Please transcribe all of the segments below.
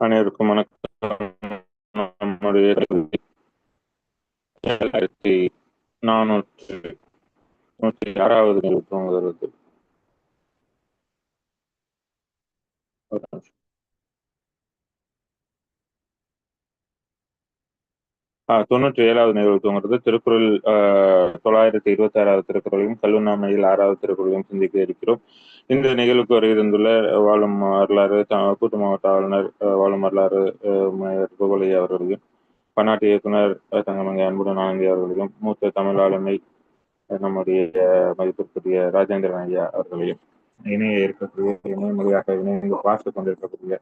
அனைவருக்கும் வணக்கம். நம்முடைய ஏழாயிரத்தி நானூற்றி நூற்றி ஆறாவது நிறுவனம் தொண்ணூற்றி ஏழாவது நிகழ்வுங்கிறது திருக்குறள் தொள்ளாயிரத்தி இருபத்தி ஆறாவது திருக்குறளையும் கல்லுண்ணாமையில் ஆறாவது திருக்குறளையும் சிந்திக்க இருக்கிறோம். இந்த நிகழ்வுக்கு வருகின்ற வாழும் வரலாறு கூட்டு மாவட்ட ஆளுநர் வாழும் வரலாறு கோகுலை அவர்களையும் பன்னாட்டு இயக்குனர் தங்கமங்கை அன்புடன் ஆனந்தி அவர்களையும் மூத்த தமிழ் ஆளுமை நம்முடைய மதிப்பிற்குரிய ராஜேந்திரன் ஐயா அவர்களையும் இணைய இருக்கக்கூடிய இணைய மொழியாக இணைந்து பார்த்து கொண்டிருக்கக்கூடிய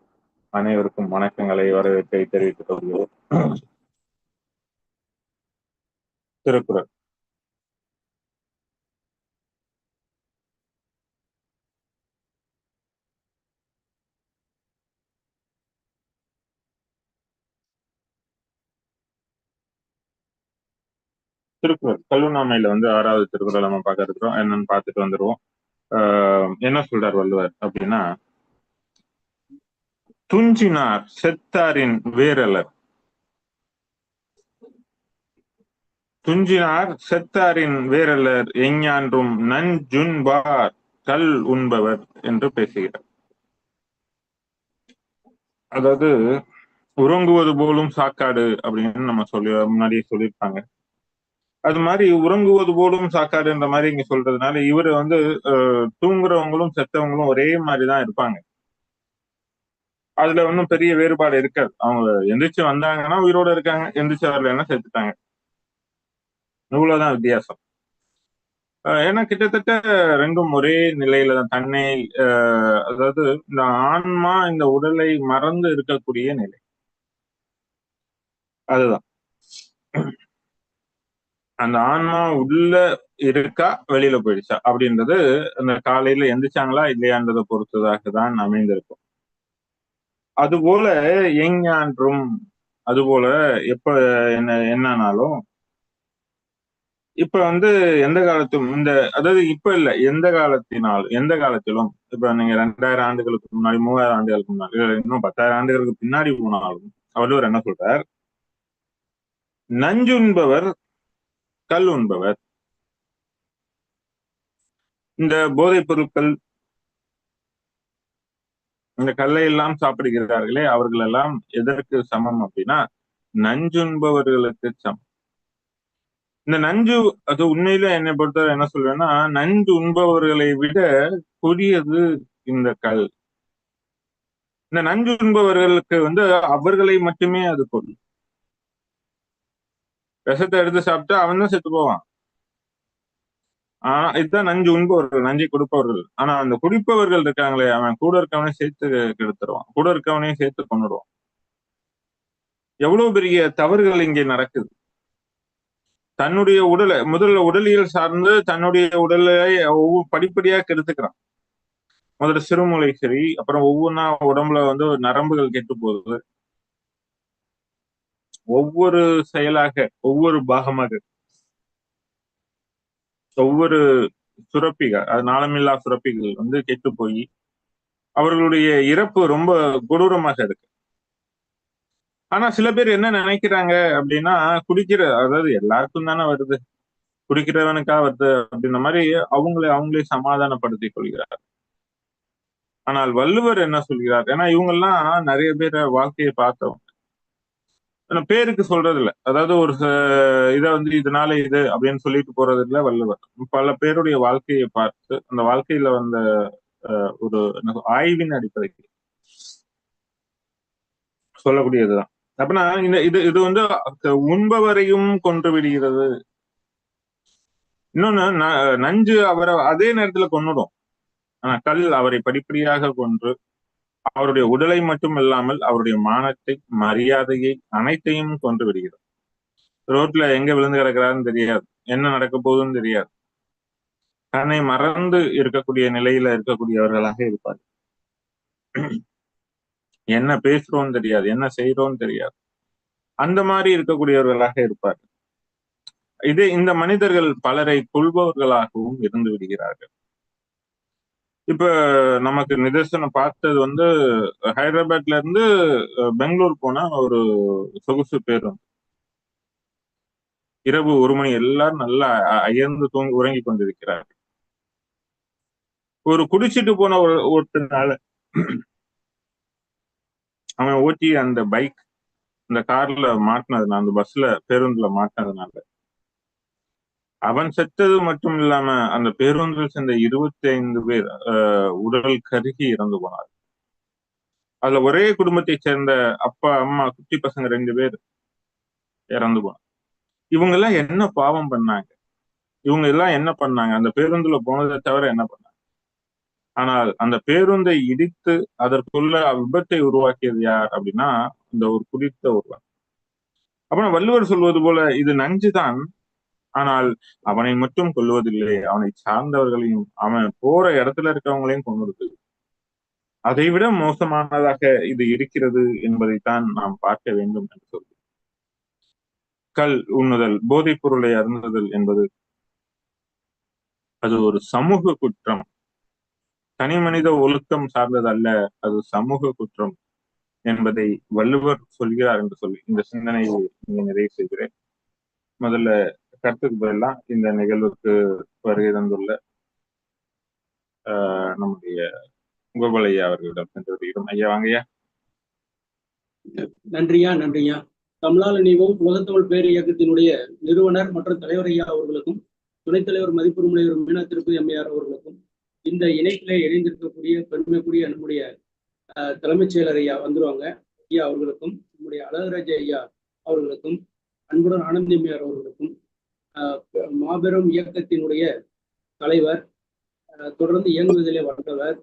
அனைவருக்கும் வணக்கங்களை வரவேற்பை தெரிவித்துக் கொள்கிறோம். திருக்குறள். திருக்குறள். கல்லுண்ணாமையில வந்து ஆறாவது திருக்குறள் நம்ம பார்க்க இருக்கிறோம். என்னன்னு பார்த்துட்டு வந்துருவோம். என்ன சொல்றார் வள்ளுவர் அப்படின்னா துஞ்சினார் செத்தாரின் வேரலர். துஞ்சினார் செத்தாரின் வேரலர் எஞ்ஞான்றும் நஞ்சுண்பார் கல் உண்பவர் என்று பேசுகிறார். அதாவது உறங்குவது போலும் சாக்காடு அப்படின்னு நம்ம சொல்லி முன்னாடியே சொல்லியிருப்பாங்க. அது மாதிரி உறங்குவது போலும் சாக்காடுன்ற மாதிரி இங்க சொல்றதுனால இவர் வந்து தூங்குறவங்களும் செத்தவங்களும் ஒரே மாதிரிதான் இருப்பாங்க. அதுல ஒன்றும் பெரிய வேறுபாடு இருக்காது. அவங்க எந்திரிச்சு வந்தாங்கன்னா உயிரோட இருக்காங்க எந்திரிச்சு வரலன்னா செத்துட்டாங்க. இவ்வளவுதான் வித்தியாசம். ஏன்னா கிட்டத்தட்ட ரெண்டும் ஒரே நிலையில தான் தன்னை அதாவது இந்த ஆன்மா இந்த உடலை மறந்து இருக்கக்கூடிய நிலை. அதுதான். அந்த ஆன்மா உள்ள இருக்கா வெளியில போயிடுச்சா அப்படின்றது அந்த காலையில எந்திரிச்சாங்களா இல்லையான்றதை பொறுத்ததாக தான் அமைந்திருக்கும். அதுபோல எஞ்ஞான்றும் அதுபோல எப்ப என்ன என்னன்னாலும் இப்ப வந்து எந்த காலத்தும் இந்த அதாவது இப்ப இல்ல எந்த காலத்தினாலும் எந்த காலத்திலும் இப்ப நீங்க ரெண்டாயிரம் ஆண்டுகளுக்கு முன்னாடி மூவாயிரம் ஆண்டுகளுக்கு முன்னாடி இன்னும் பத்தாயிரம் ஆண்டுகளுக்கு பின்னாடி போனாலும் வள்ளுவர் என்ன சொல்றார்? நஞ்சுண்பவர் கல் உண்பவர். இந்த போதைப் பொருட்கள் இந்த கல்லை எல்லாம் சாப்பிடுகிறார்களே அவர்கள் எல்லாம் எதற்கு சமம் அப்படின்னா நஞ்சுண்பவர்களுக்கு சமம். இந்த நஞ்சு அது உண்மையில என்னை பொறுத்தவரை என்ன சொல்றேன்னா நஞ்சு உண்பவர்களை விட கொடியது இந்த கல். இந்த நஞ்சு உண்பவர்களுக்கு வந்து அவர்களை மட்டுமே அது கொள்ளும் விஷத்தை எடுத்து சாப்பிட்டா அவன் தான் செத்து போவான். ஆனா இதுதான் நஞ்சு உண்பவர்கள் நஞ்சை கொடுப்பவர்கள். ஆனா அந்த குடிப்பவர்கள் இருக்காங்களே அவன் கூட இருக்கவனே சேர்த்து கெடுத்துருவான். கூட இருக்கவனையும் சேர்த்து கொண்டுடுவான் எவ்வளவு பெரிய தவறுகள் இங்கே நடக்குது. தன்னுடைய உடலை முதல்ல உடலியல் சார்ந்து தன்னுடைய உடலை படிப்படியா கெடுத்துக்கிறான். முதல்ல சிறுமூளை சரி அப்புறம் ஒவ்வொன்றா உடம்புல வந்து நரம்புகள் கெட்டு போகுது ஒவ்வொரு செயலாக ஒவ்வொரு பாகமாக. ஒவ்வொரு சுரப்பிகள் அது நாளமில்லா சுரப்பிகள் வந்து கெட்டு போய் அவர்களுடைய இறப்பு ரொம்ப கொடூரமாக இருக்கு. ஆனா சில பேர் என்ன நினைக்கிறாங்க அப்படின்னா குடிக்கிற அதாவது எல்லாருக்கும் தானே வருது. குடிக்கிறவனுக்கா வருது அப்படின்ற மாதிரி அவங்களை அவங்களே சமாதானப்படுத்திக் கொள்கிறார். ஆனால் வள்ளுவர் என்ன சொல்கிறார்? ஏன்னா இவங்கெல்லாம் நிறைய பேரை வாழ்க்கையை பார்த்தவங்க. பேருக்கு சொல்றது இல்ல அதாவது ஒரு இதை வந்து இதனால இது அப்படின்னு சொல்லிட்டு போறது இல்ல வள்ளுவர். பல பேருடைய வாழ்க்கையை பார்த்து அந்த வாழ்க்கையில வந்த ஒரு ஆய்வின் அடிப்படைக்கு சொல்லக்கூடியதுதான். அப்படின்னா இந்த இது இது வந்து உண்பவரையும் கொன்று விடுகிறது. இன்னொன்னு நஞ்சு அவரை அதே நேரத்துல கொன்னுடும். ஆனா கல் அவரை படிப்படியாக கொன்று அவருடைய உடலை மட்டும் இல்லாமல் அவருடைய மானத்தை மரியாதையை அனைத்தையும் கொன்று விடுகிறது. ரோட்ல எங்க விழுந்து கிடக்கிறாருன்னு தெரியாது. என்ன நடக்க போகுதுன்னு தெரியாது. தன்னை மறந்து இருக்கக்கூடிய நிலையில இருக்கக்கூடியவர்களாக இருப்பார் என்ன பேசுறோம்னு தெரியாது என்ன செய்யறோம்னு தெரியாது. அந்த மாதிரி இருக்கக்கூடியவர்களாக இருப்பார் இது இந்த மனிதர்கள் பலரை கொள்பவர்களாகவும் இருந்து விடுகிறார்கள். இப்ப நமக்கு நிதர்சனம் பார்த்தது வந்து ஹைதராபாத்ல இருந்து பெங்களூர் போன ஒரு சொகுசு பேருந்து இரவு ஒரு மணி எல்லாரும் நல்லா அயர்ந்து தூங்கி உறங்கி கொண்டிருக்கிறார்கள். ஒரு குடிச்சிட்டு போன ஒரு ஒருத்தனால அவன் ஓட்டி அந்த பைக் அந்த கார்ல மாட்டினதுனால அந்த பஸ்ல பேருந்துல மாட்டினதுனால. அவன் செத்தது மட்டும் இல்லாம அந்த பேருந்தில் சேர்ந்த இருபத்தி ஐந்து பேர் உடல் கருகி இறந்து போனார் அதுல ஒரே குடும்பத்தை சேர்ந்த அப்பா அம்மா குட்டி பசங்க ரெண்டு பேர் இறந்து போனார் இவங்க எல்லாம் என்ன பாவம் பண்ணாங்க? இவங்க எல்லாம் என்ன பண்ணாங்க? அந்த பேருந்துல போனதை தவிர என்ன பண்ணாங்க? ஆனால் அந்த பேருந்தை இடித்து அதற்குள்ள விபத்தை உருவாக்கியது யார் அப்படின்னா இந்த ஒரு குடித்த ஒருவன். அப்புறம் வள்ளுவர் சொல்வது போல இது நஞ்சுதான் ஆனால் அவனை மட்டும் கொள்வதில்லை அவனை சார்ந்தவர்களையும் அவன் போற இடத்துல இருக்கவங்களையும் கொண்டிருக்கு அதை விட மோசமானதாக இது இருக்கிறது என்பதைத்தான் நாம் பார்க்க வேண்டும் என்று சொல்லி கல் உண்ணுதல் போதைப் பொருளை அருந்துதல் என்பது அது ஒரு சமூக குற்றம். தனி மனித ஒழுக்கம் சார்ந்தது அல்ல அது சமூக குற்றம் என்பதை வள்ளுவர் சொல்கிறார் என்று சொல்லி இந்த சிந்தனையை இங்கே நிறைவு செய்கிறேன். முதல்ல கருத்துக்கு பதிலாம் இந்த நிகழ்வுக்கு வருகை தந்துள்ள நம்முடைய கோபாலையா அவர்களிடம் சென்று வருகிறோம் ஐயா வாங்கய்யா நன்றியா நன்றியா. தமிழால் இணைவோம் உலகத்தமிழ் பேர் இயக்கத்தினுடைய நிறுவனர் மற்றும் தலைவர் ஐயா அவர்களுக்கும் துணைத் தலைவர் மதிப்பு முனைவர் மீனா திருப்பதி அம்மையார் அவர்களுக்கும் இந்த இணைப்பிலே இணைந்திருக்கக்கூடிய பெருமைக்குரிய நம்முடைய தலைமைச் செயலர் ஐயா வந்துருவாங்க. ஐயா அவர்களுக்கும் நம்முடைய அழகராஜ ஐயா அவர்களுக்கும் அன்புடன் ஆனந்தி அவர்களுக்கும் மாபெரும் இயக்கத்தினுடைய தலைவர் தொடர்ந்து இயங்குவதிலே வந்தவர்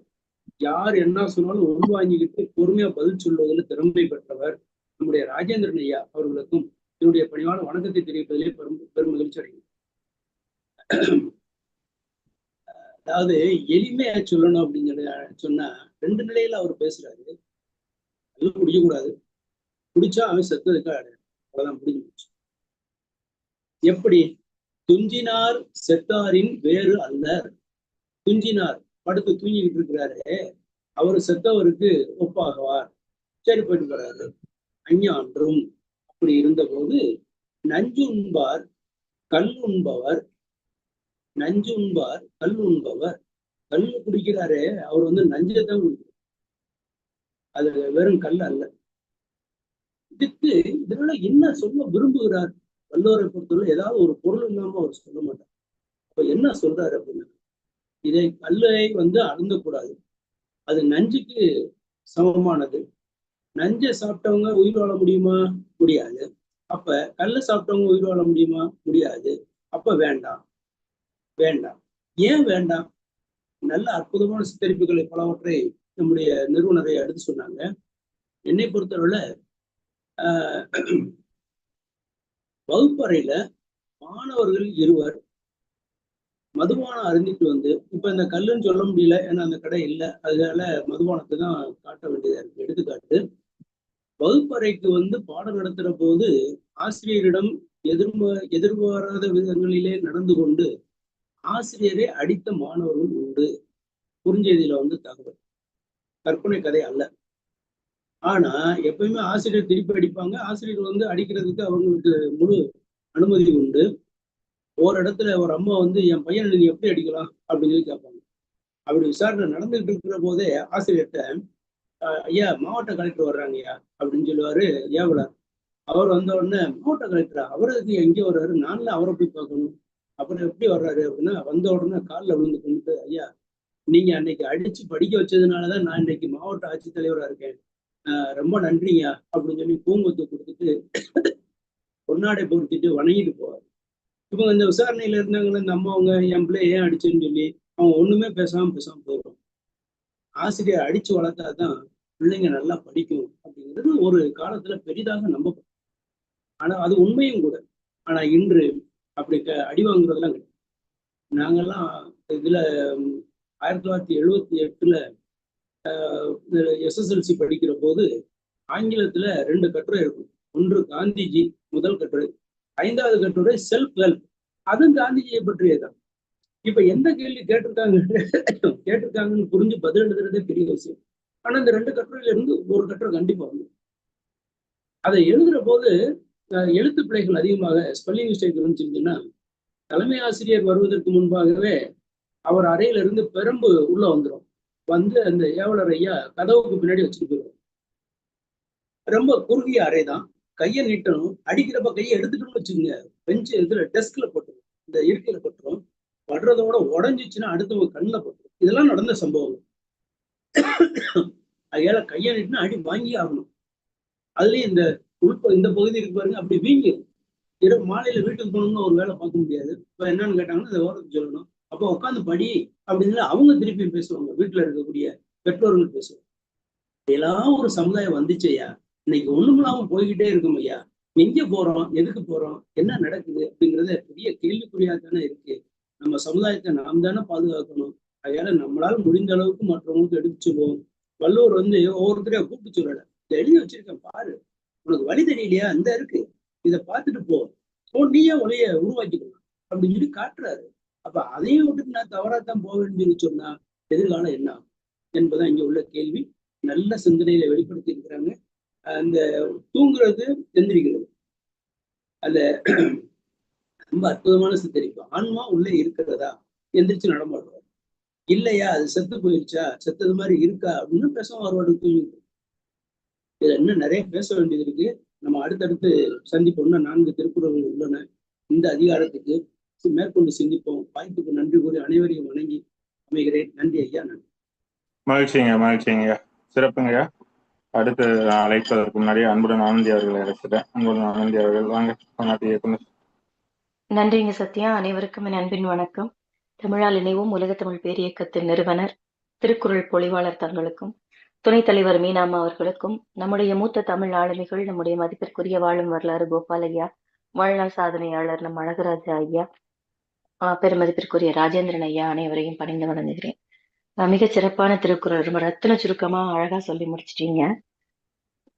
யார் என்ன சொன்னாலும் உள்வாங்கிக்கிட்டு பொறுமையா பதில் சொல்வதில் திறமை பெற்றவர் நம்முடைய ராஜேந்திரன் ஐயா அவர்களுக்கும் என்னுடைய பணிவான வணக்கத்தை தெரிவிப்பதிலே பெரும் பெரும் மகிழ்ச்சி அடைகிறேன். அதாவது எளிமையா சொல்லணும் அப்படின்னு சொன்னா ரெண்டு நிலையில அவர் பேசுறாரு. அது குடிக்க கூடாது குடிச்சா அவன் செத்ததுக்காக அவ்வளவுதான் முடிஞ்சு எப்படி? துஞ்சினார் செத்தாரின் வேறு அல்ல துஞ்சினார் படுத்து தூங்கிக்கிட்டு இருக்கிறாரு. அவர் செத்தவருக்கு ஒப்பாகுவார். சரி போயிட்டு போறாரு. அஞ்ஞான்றும் அப்படி இருந்தபோது நஞ்சு உண்பார் கல் உண்பவர் நஞ்சு உண்பார் கல் உண்பவர். கல் குடிக்கிறாரு அவர் வந்து நஞ்சை குடிக்கிறார். அது வெறும் கல் அல்ல. இதுக்கு இதனால என்ன சொல்ல விரும்புகிறார்? வல்லோரை பொறுத்தவரை ஏதாவது ஒரு பொருள் இல்லாம அவர் சொல்ல மாட்டார். அப்ப என்ன சொல்றாரு அப்படின்னா இதை கல்லை வந்து அருந்தக்கூடாது. அது நஞ்சுக்கு சமமானது. நஞ்சை சாப்பிட்டவங்க உயிர் வாழ முடியுமா? முடியாது. அப்ப கல்லை சாப்பிட்டவங்க உயிர் வாழ முடியுமா? முடியாது. அப்ப வேண்டாம். வேண்டாம். ஏன் வேண்டாம்? நல்ல அற்புதமான சித்தரிப்புகளை பலவற்றை நம்முடைய நிறுவனரை எடுத்து சொன்னாங்க. என்னை பொறுத்தவரை வகுப்பறையில மாணவர்கள் இருவர் மதுபானம் அருந்திட்டு வந்து இப்ப இந்த கல்லுன்னு சொல்ல முடியல ஏன்னா அந்த கடை இல்லை அதனால மதுபானத்தை தான் காட்ட வேண்டியதா இருக்கு. எடுத்துக்காட்டு வகுப்பறைக்கு வந்து பாடம் நடத்துற போது ஆசிரியரிடம் எதிர்ம எதிர்பாராத விதங்களிலே நடந்து கொண்டு ஆசிரியரை அடித்த மாணவர்கள் உண்டு. குறுஞ்செய்தியில வந்து தகவல். கற்பனை கதை அல்ல. ஆனா எப்பயுமே ஆசிரியர் திருப்பி அடிப்பாங்க. ஆசிரியர் வந்து அடிக்கிறதுக்கு அவங்களுக்கு முழு அனுமதி உண்டு. ஒரு இடத்துல ஒரு அம்மா வந்து என் பையனை நீங்க எப்படி அடிக்கலாம்? அப்படின்னு சொல்லி கேட்பாங்க. அப்படி விசாரணை நடந்துகிட்டு இருக்கிற போதே ஆசிரியர்கிட்ட ஐயா மாவட்ட கலெக்டர் வர்றாங்க ஐயா அப்படின்னு சொல்லுவாரு. ஏவலர் அவர் வந்த உடனே மாவட்ட கலெக்டரா? அவருக்கு எங்கே வர்றாரு? நான்ல அவரை போய் பார்க்கணும். அப்புறம் எப்படி வர்றாரு அப்படின்னா வந்த உடனே காலில் விழுந்து கொண்டு ஐயா நீங்க அன்னைக்கு அடிச்சு படிக்க வச்சதுனாலதான் நான் இன்னைக்கு மாவட்ட ஆட்சித்தலைவரா இருக்கேன். ரொம்ப நன்றியா அப்படின்னு சொல்லி பூங்கொத்து கொடுத்துட்டு பொன்னாடை பொருத்திட்டு வணங்கிட்டு போவார். இப்போ இந்த விசாரணையில இருந்தாங்களே இந்த அம்மாவங்க என் பிள்ளை ஏன் அடிச்சுன்னு சொல்லி அவங்க ஒண்ணுமே பேசாம பேசாம போயிடும் ஆசிரியர் அடிச்சு வளர்த்தாதான் பிள்ளைங்க நல்லா படிக்கும் அப்படிங்கிறது ஒரு காலத்துல பெரிதாக நம்பப்படும். ஆனா அது உண்மையும் கூட. ஆனா இன்று அப்படி க அடி வாங்குறதெல்லாம் கிடையாது. நாங்கள்லாம் இதுல ஆயிரத்தி தொள்ளாயிரத்தி எழுபத்தி எட்டுல எஸ்எஸ்எல்சி படிக்கிற போது ஆங்கிலத்துல ரெண்டு கட்டுரை இருக்கும். ஒன்று காந்திஜி முதல் கட்டுரை. ஐந்தாவது கட்டுரை செல்ஃப் ஹெல்ப் அதுவும் காந்திஜியை பற்றியதான். இப்ப எந்த கேள்வி கேட்டிருக்காங்க? கேட்டிருக்காங்கன்னு புரிஞ்சு பதில் எழுதுறதே பெரிய விஷயம். ஆனா இந்த ரெண்டு கட்டுரையில இருந்து ஒரு கட்டுரை கண்டிப்பா வந்து அதை எழுதுற போது எழுத்து பிழைகள் அதிகமாக ஸ்பெல்லிங் மிஸ்டேக் இருந்துச்சுன்னா தலைமை ஆசிரியர் வருவதற்கு முன்பாகவே அவர் அறையில இருந்து பெரம்பு உள்ள வந்துடும் வந்து அந்த ஏவலர் ஐயா கதவுக்கு பின்னாடி வச்சுட்டு போயிடுவார். ரொம்ப குறுகிய அறை தான் கையை நீட்டணும். அடிக்கிறப்ப கையை எடுத்துக்கணும்னு வச்சுக்கோங்க. பெஞ்சு இதுல டெஸ்க்ல போட்டுரும். இந்த இருக்கையில போட்டுரும். படுறதோட உடஞ்சிச்சுன்னா அடுத்தவங்க கண்ணில் போட்டுரும். இதெல்லாம் நடந்த சம்பவம் அதையால கையை நீட்டினா அடி வாங்கி ஆகணும். அதுலயும் இந்த உள்ப இந்த பகுதி இருக்கு பாருங்க அப்படி வீங்கி இரவு மாலையில வீட்டுக்கு போகணும்னு ஒரு வேலை பார்க்க முடியாது. இப்ப என்னன்னு கேட்டாங்கன்னா இந்த ஓரத்துக்கு சொல்லணும். அப்போ உட்காந்து படி அப்படின்னு அவங்க திருப்பி பேசுவாங்க. வீட்டுல இருக்கக்கூடிய பெற்றோர்கள் பேசுவாங்க. எல்லாம் ஒரு சமுதாயம் வந்துச்சு ஐயா. இன்னைக்கு ஒண்ணுமில்லாம போய்கிட்டே இருக்கும் ஐயா. எங்க போறோம்? எதுக்கு போறோம்? என்ன நடக்குது? அப்படிங்கறத பெரிய கேள்விக்குறியா தானே இருக்கு. நம்ம சமுதாயத்தை நாம் தானே பாதுகாக்கணும். அதனால நம்மளால முடிந்த அளவுக்கு மற்றவங்களுக்கு எடுத்து சொல்லுவோம். வள்ளுவர் வந்து ஒவ்வொருத்தரையா கூப்பிட்டு சொல்லல. எழுதி வச்சிருக்கேன் பாரு. உனக்கு வழி தெரியலையா? அந்த இருக்கு. இதை பார்த்துட்டு போ. போ நீயே ஒளிய உருவாக்கிக்கலாம் அப்படின்னு சொல்லி காட்டுறாரு. அப்ப அதையும் விட்டுட்டு நான் தவறாத்தான் போவேன்னு சொல்லி சொன்னா எதிர்காலம் என்ன ஆகும்? என்பதான் இங்க உள்ள கேள்வி. நல்ல சிந்தனையில வெளிப்படுத்தி இருக்கிறாங்க. அந்த தூங்குறது எந்திரிக்கிறது. அந்த ரொம்ப அற்புதமான சித்தரிப்பு. ஆன்மா உள்ளே இருக்கிறதா? எந்திரிச்சு நடமாடுவார் இல்லையா? அது செத்து போயிருச்சா? செத்தது மாதிரி இருக்கா? அப்படின்னு பேச வருவாடு தூங்கிட்டு இதுல இன்னும் நிறைய பேச வேண்டியது இருக்கு. நம்ம அடுத்தடுத்து சந்திப்போம். இன்னும் நான்கு திருக்குறள்கள் உள்ளன. இந்த அதிகாரத்துக்கு மேற்கொண்டு சிந்திப்போம். வாய்ப்புக்கு நன்றி கூறி அனைவரையும் வணங்கி அமைகிறேன். நன்றி ஐயா நன்றி. மகிழ்ச்சிங்க மகிழ்ச்சிங்க. சிறப்புங்க அடுத்து அழைப்பதற்கு முன்னாடி அன்புடன் ஆனந்தி அவர்களை அழைச்சிட்டேன். அன்புடன் ஆனந்தி அவர்கள் வாங்க நன்றிங்க சத்யா. அனைவருக்கும் என் அன்பின் வணக்கம். தமிழால் இணைவோம் உலக தமிழ் பேரியக்கத்தின் நிறுவனர் திருக்குறள் பொழிவாளர் தங்களுக்கும். துணைத் தலைவர் மீனாமா அவர்களுக்கும் நம்முடைய மூத்த தமிழ் ஆளுமைகள் நம்முடைய மதிப்பிற்குரிய வாழும் வரலாறு கோபால் ஐயா வாழ்நாள் சாதனையாளர் நம் அழகராஜா ஐயா பெருமதிப்பிற்குரிய ராஜேந்திரன் ஐயா அனைவரையும் பணிந்து வணங்குகிறேன். ஆஹ் மிகச் சிறப்பான திருக்குறள் ரொம்ப ரத்தின சுருக்கமா அழகா சொல்லி முடிச்சிட்டீங்க.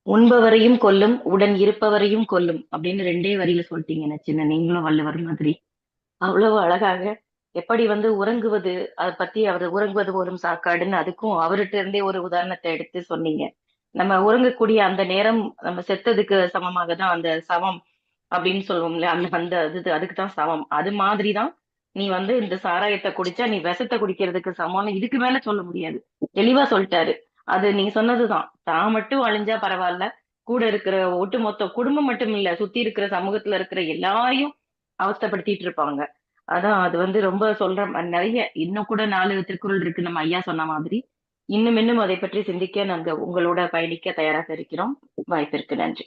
உண்பவரையும் கொல்லும் உடன் இருப்பவரையும் கொல்லும் அப்படின்னு ரெண்டே வரியில சொல்லிட்டீங்க சின்ன நீங்களும் வள்ளுவர் மாதிரி. அவ்வளவு அழகாக எப்படி வந்து உறங்குவது? அதை பத்தி அவர் உறங்குவது போலும் சாக்காடுன்னு அதுக்கும் அவர்கிட்ட இருந்தே ஒரு உதாரணத்தை எடுத்து சொன்னீங்க. நம்ம உறங்கக்கூடிய அந்த நேரம் நம்ம செத்ததுக்கு சமமாக தான் அந்த சமம் அப்படின்னு சொல்லுவோம்ல அந்த அந்த இது அதுக்கு தான் சமம் அது மாதிரிதான் நீ வந்து இந்த சாராயத்தை குடிச்சா நீ விஷத்தை குடிக்கிறதுக்கு சமம்னு இதுக்கு மேல சொல்ல முடியாது. தெளிவா சொல்லிட்டாரு. அது நீங்க சொன்னதுதான். தான் மட்டும் அழிஞ்சா பரவாயில்ல. கூட இருக்கிற ஒட்டுமொத்த குடும்பம் மட்டும் இல்ல சுத்தி இருக்கிற சமூகத்துல இருக்கிற எல்லாரையும் அவஸ்தப்படுத்திட்டு இருப்பாங்க. அதான் அது வந்து ரொம்ப சொல்ற ம- நிறைய இன்னும் கூட நாலு திருக்குறள் இருக்கு நம்ம ஐயா சொன்ன மாதிரி. இன்னும் இன்னும் அதை பற்றி சிந்திக்க நாங்க உங்களோட பயணிக்க தயாராக இருக்கிறோம். வாய்ப்பிற்கு நன்றி.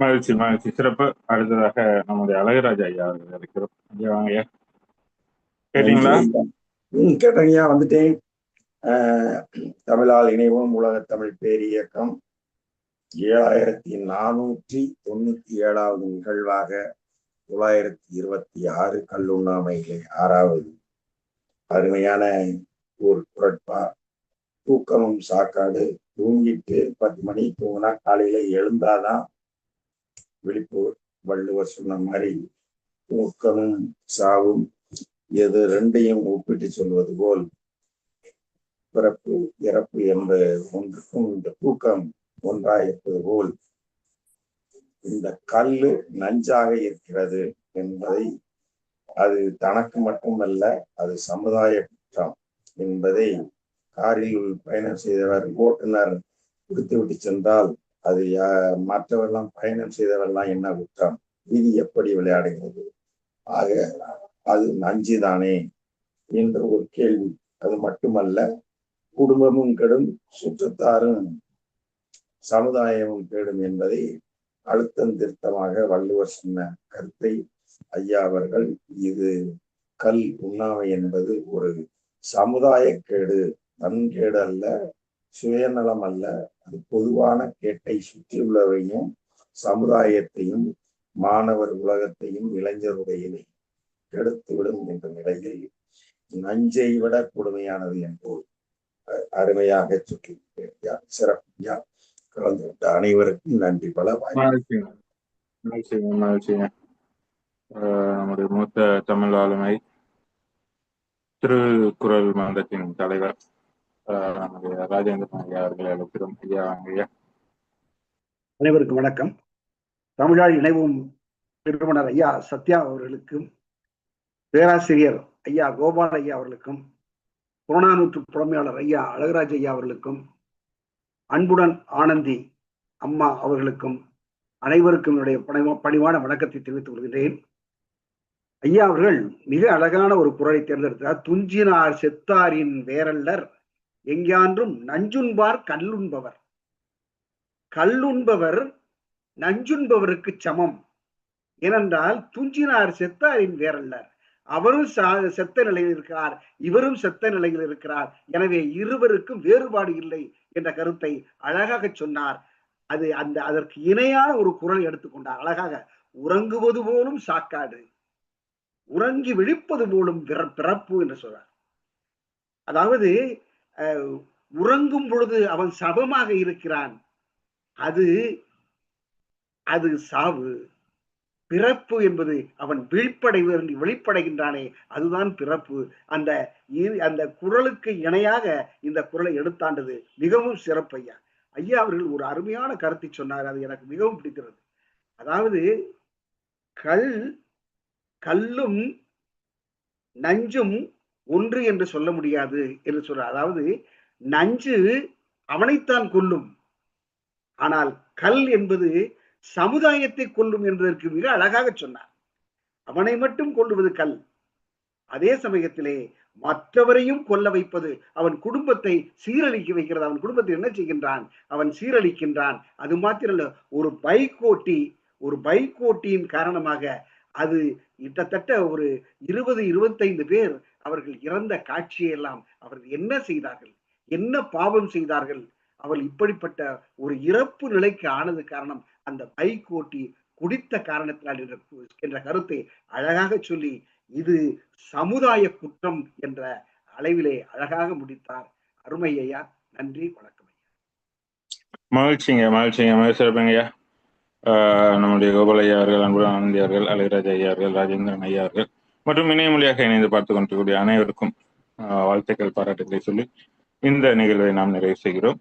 மகிழ்ச்சி மகிழ்ச்சி. சிறப்பு. அடுத்ததாக நம்முடைய அழகராஜா ஐயா அவர்கள் அழைக்கிறோம் ஐயா வாங்க ஐயா. கேட்டீங்களா? ம் கேட்டங்கய்யா வந்துட்டேன். அஹ், தமிழால் இணைவோம் உலக தமிழ் பேரியக்கம் ஏழாயிரத்தி நானூற்றி தொண்ணூத்தி ஏழாவது நிகழ்வாக தொள்ளாயிரத்தி இருபத்தி ஆறு கல்லுண்ணாமையிலே ஆறாவது. அருமையான ஒரு குரட்பா தூக்கமும் சாக்காடு. தூங்கிட்டு பத்து மணி தூங்கினா காலையில எழுந்தாதான் விழிப்பு வள்ளுவர் சொன்ன மாதிரி தூக்கமும் சாவும். எது ரெண்டையும் ஒப்பிட்டு சொல்வது போல் பிறப்பு இறப்பு என்ற ஒன்றுக்கும் இந்த தூக்கம் ஒன்றாக இருப்பது போல் இந்த கல்லு நஞ்சாக இருக்கிறது என்பதை அது தனக்கு மட்டுமல்ல அது சமுதாய குற்றம் என்பதை காரில் பயணம் செய்தவர் ஓட்டுநர் கொடுத்து விட்டு சென்றால் அது யா- மற்றவரெல்லாம் பயணம் செய்தவரெல்லாம் என்ன குற்றம்? விதி எப்படி விளையாடுகிறது? ஆக அது நஞ்சுதானே? என்ற ஒரு கேள்வி. அது மட்டுமல்ல குடும்பமும் கெடும் சுற்றத்தாரும் சமுதாயமும் கெடும் என்பதை அழுத்தம் திருத்தமாக வள்ளுவர் சொன்ன கருத்தை ஐயா அவர்கள் இது கல் உண்ணாமை என்பது ஒரு சமுதாய கேடு தன் கேடு அல்ல சுயநலம் அல்ல. அது பொதுவான கேட்டை சுற்றியுள்ளவையும் சமுதாயத்தையும் மாணவர் உலகத்தையும் இளைஞருடைய கெடுத்துவிடும் என்ற நிலையில் நஞ்சை விட கொடுமையானது என்று அஹ், அருமையாக சொல்லி சிறப்பு. கலந்து விட்ட அனைவருக்கும் நன்றி பல வாய்ப்பு மகிழ்ச்சிங்க நம்முடைய மூத்த தமிழ் ஆளுமை திருக்குறள் மன்றத்தின் தலைவர் நம்முடைய ராஜேந்திரன் ஐயா அவர்களை அழைக்கிறோம். ஐயா ஐயா. அனைவருக்கும் வணக்கம். தமிழால் இணைவும் நிறுவனர் ஐயா சத்யா அவர்களுக்கும் பேராசிரியர் ஐயா கோபால் ஐயா அவர்களுக்கும் புறநானூற்று புலமையாளர் ஐயா அழகராஜ் ஐயா அவர்களுக்கும் அன்புடன் ஆனந்தி அம்மா அவர்களுக்கும் அனைவருக்கும் என்னுடைய பணிவா பணிவான வணக்கத்தை தெரிவித்துக் கொள்கிறேன் ஐயா அவர்கள் மிக அழகான ஒரு குரலை தேர்ந்தெடுத்தார். துஞ்சினார் செத்தாரின் வேரல்லர் எங்கான்றும் நஞ்சுண்பார் கல்லுண்பவர். கல்லுண்பவர் நஞ்சுண்பவருக்கு சமம். ஏனென்றால் துஞ்சினார் செத்தாரின் வேரல்லர் அவரும் சா- செத்த நிலையில் இருக்கிறார். இவரும் செத்த நிலையில் இருக்கிறார். எனவே இருவருக்கும் வேறுபாடு இல்லை என்ற கருத்தை அழகாக சொன்னார். அது அந்த அதற்கு இணையான ஒரு குரல் எடுத்துக்கொண்டார் அழகாக உறங்குவது போலும் சாக்காடு உறங்கி விழிப்பது போலும் பிறப்பு என்று சொல்றார். அதாவது அஹ், உறங்கும் பொழுது அவன் சபமாக இருக்கிறான். அது அது சாவு. பிறப்பு என்பது அவன் விழிப்படை வெளிப்படைகின்றானே அதுதான் பிறப்பு. அந்த அந்த குரலுக்கு இணையாக இந்த குரலை எடுத்தாண்டது மிகவும் சிறப்பு ஐயா. ஐயா அவர்கள் ஒரு அருமையான கருத்தை சொன்னார் அது எனக்கு மிகவும் பிடிக்கிறது அதாவது கல் கல்லும் நஞ்சும் ஒன்று என்று சொல்ல முடியாது என்று சொல்றார் அதாவது நஞ்சு அவனைத்தான் கொல்லும். ஆனால் கல் என்பது சமுதாயத்தை கொல்லும் என்பதற்கு மிக அழகாக சொன்னார். அவனை மட்டும் கொல்லுவது கல். அதே சமயத்திலே மற்றவரையும் கொல்ல வைப்பது அவன் குடும்பத்தை சீரழிக்க வைக்கிறது. அவன் குடும்பத்தை என்ன செய்கின்றான்? அவன் சீரழிக்கின்றான். அது மாத்திரமல்ல ஒரு பைக் ஓட்டி ஒரு பைக் ஓட்டியின் காரணமாக அது கிட்டத்தட்ட ஒரு இருபது இருபத்தைந்து பேர் அவர்கள் இறந்த காட்சியெல்லாம் அவர்கள் என்ன செய்தார்கள்? என்ன பாவம் செய்தார்கள்? அவள் இப்படிப்பட்ட ஒரு இறப்பு நிலைக்கு ஆனது காரணம் அந்த பைக் ஓட்டி குடித்த காரணத்தினால் என்ற கருத்தை அழகாக சொல்லி இது சமுதாய குற்றம் என்ற அளவிலே அழகாக முடித்தார். அருமை ஐயா நன்றி வணக்கம் ஐயா. மகிழ்ச்சிங்க மகிழ்ச்சிங்க மகிழ் ஆஹ் நம்முடைய கோபால் ஐயா அவர்கள் அன்புடன் ஆனந்தி அவர்கள் அழகராஜ் ஐயா அவர்கள் ராஜேந்திரன் ஐயா அவர்கள் மற்றும் இணையமொழியாக இணைந்து பார்த்து கொண்டிருக்கக்கூடிய அனைவருக்கும் வாழ்த்துக்கள் பாராட்டுகளை சொல்லி இந்த நிகழ்வை நாம் நிறைவு செய்கிறோம்.